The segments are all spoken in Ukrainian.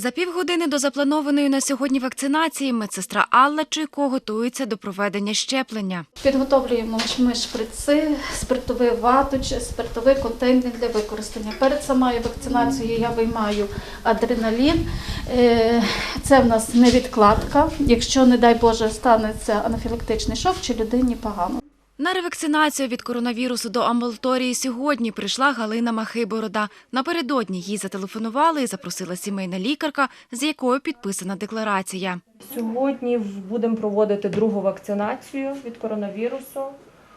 За півгодини до запланованої на сьогодні вакцинації медсестра Алла Чуйко готується до проведення щеплення. Підготовлюємо ми шприци, спиртовий ваточ, спиртовий контейнер для використання. Перед самою вакцинацією я виймаю адреналін. Е, Це в нас невідкладка. Якщо, не дай Боже, станеться анафілактичний шок, чи людині погано. На ревакцинацію від коронавірусу до амбулаторії сьогодні прийшла Галина Махиборода. Напередодні їй зателефонували і запросила сімейна лікарка, з якою підписана декларація. Сьогодні будемо проводити другу вакцинацію від коронавірусу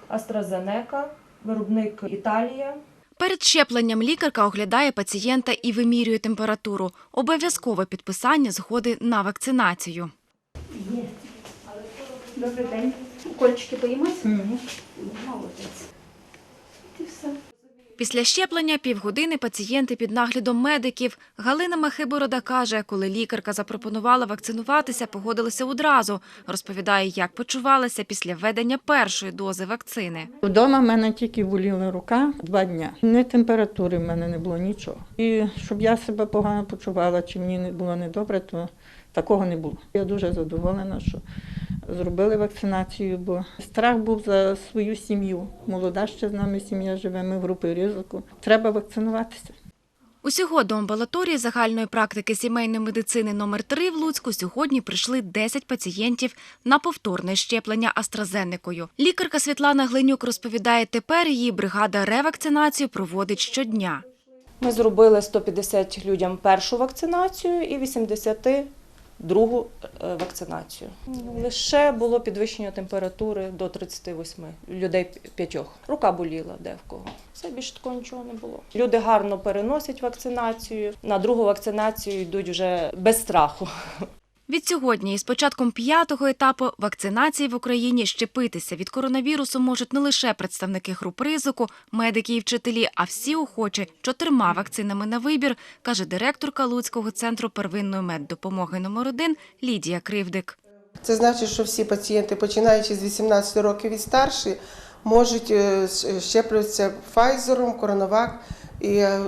AstraZeneca, виробник Італія. Перед щепленням лікарка оглядає пацієнта і вимірює температуру. Обов'язкове підписання згоди на вакцинацію. Добрий день. Укольчики боїмося? Молодець. І все. Після щеплення півгодини пацієнти під наглядом медиків. Галина Махиборода каже, коли лікарка запропонувала вакцинуватися, погодилися одразу. Розповідає, як почувалася після введення першої дози вакцини. Вдома в мене тільки боліла рука два дні. Ні температури в мене не було нічого. І щоб я себе погано почувала, чи мені не було недобре, то такого не було. Я дуже задоволена, що зробили вакцинацію, бо страх був за свою сім'ю. Молода ще з нами сім'я живе, ми в групі ризику. Треба вакцинуватися. Усього до амбулаторії загальної практики сімейної медицини номер 3 в Луцьку сьогодні прийшли 10 пацієнтів на повторне щеплення AstraZeneca. Лікарка Світлана Гленюк розповідає, тепер її бригада ревакцинацію проводить щодня. Ми зробили 150 людям першу вакцинацію і 80 другу е, вакцинацію. Лише було підвищення температури до 38 людей п'ятьох. Рука боліла де в кого. Все більше такого нічого не було. Люди гарно переносять вакцинацію. На другу вакцинацію йдуть вже без страху. Від сьогодні, із початком п'ятого етапу вакцинації в Україні щепитися від коронавірусу можуть не лише представники груп ризику, медики і вчителі, а всі охочі чотирма вакцинами на вибір, каже директорка Луцького центру первинної меддопомоги номер 1 Лідія Кривдик. Це значить, що всі пацієнти, починаючи з 18 років і старші, можуть е, щеплюватися Pfizer, Коронавак і е,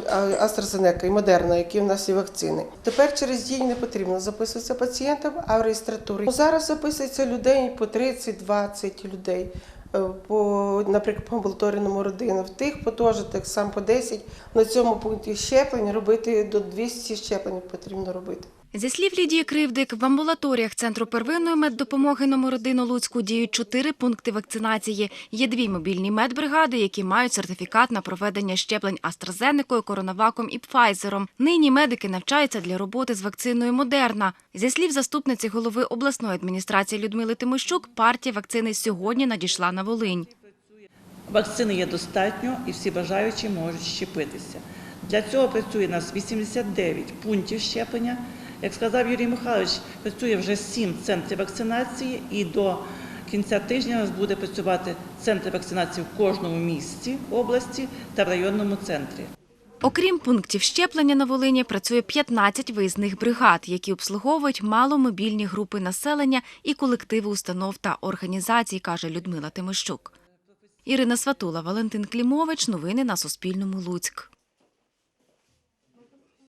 AstraZeneca, і Moderna, які в нас є вакцини. Тепер через дії не потрібно записуватися пацієнтам, а в реєстратурі. Зараз записується людей по 30-20 людей. е, По, наприклад, по амбулаторії номер 1. В тих потожитах сам по 10. На цьому пункті щеплень робити до 200 щеплень потрібно робити. Зі слів Лідії Кривдик, в амбулаторіях Центру первинної меддопомоги номер 1 у Луцьку діють чотири пункти вакцинації. Є дві мобільні медбригади, які мають сертифікат на проведення щеплень AstraZeneca, Коронаваком і Пфайзером. Нині медики навчаються для роботи з вакциною Модерна. Зі слів заступниці голови обласної адміністрації Людмили Тимощук, партія вакцини сьогодні надійшла на Волинь. Вакцини є достатньо і всі бажаючі можуть щепитися. Для цього працює у нас 89 пунктів щеплення. Як сказав Юрій Михайлович, працює вже 7 центрів вакцинації, і до кінця тижня у нас буде працювати центр вакцинації в кожному місті області та в районному центрі. Окрім пунктів щеплення на Волині, працює 15 виїзних бригад, які обслуговують маломобільні групи населення і колективи установ та організацій, каже Людмила Тимощук. Ірина Сватула, Валентин Клімович. Новини на Суспільному. Луцьк.